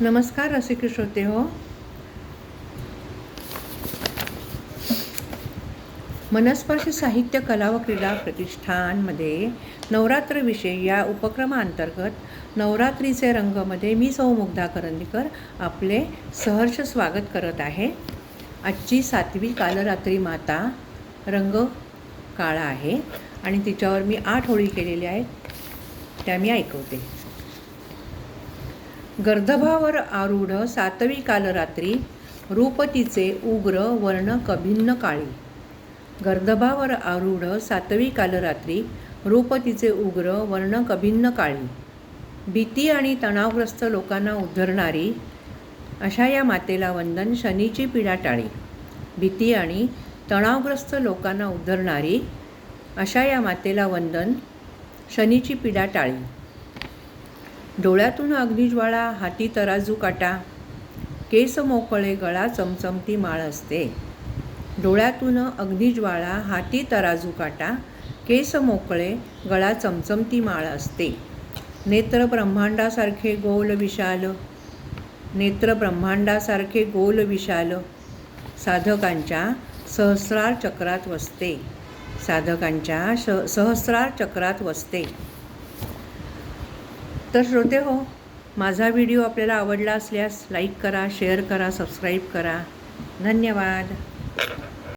नमस्कार रसिक श्रोते हो. मनस्पर्श साहित्य कला व क्रीडा प्रतिष्ठानमध्ये नवरात्र विषय या उपक्रमाअंतर्गत नवरात्रीचे रंगमध्ये मी सौ मुग्धा करंदीकर आपले सहर्ष स्वागत करत आहे. आजची सातवी कालरात्री माता रंग काळा आहे आणि तिच्यावर मी आठ होळी केलेल्या आहेत त्या मी ऐकवते. गर्दभावर आरूढ सातवी कालरात्री रूपतीचे उग्र वर्ण कभिन्न काळी. गर्दभावर आरूढ सातवी कालरात्री रूपतीचे उग्र वर्ण कभिन्न काळी. भीती आणि तणावग्रस्त लोकांना उद्धरणारी अशा या मातेला वंदन शनीची पिढा टाळी. भीती आणि तणावग्रस्त लोकांना उद्धरणारी अशा या मातेला वंदन शनीची पिढा टाळी. डोळ्यातून अग्निज्वाळा हाती तराजू काटा केस मोकळे गळा चमचमती माळ असते. डोळ्यातून अग्निज्वाळा हाती तराजू काटा केस मोकळे गळा चमचमती माळ असते. नेत्र ब्रह्मांडासारखे गोल विशाल नेत्र ब्रह्मांडासारखे गोल विशाल साधकांच्या सहस्रार चक्रात वसते. साधकांच्या श सहस्रार चक्रात वसते. तर श्रोते हो माझा व्हिडिओ आपल्याला आवडला असल्यास लाईक करा शेअर करा सबस्क्राईब करा. धन्यवाद.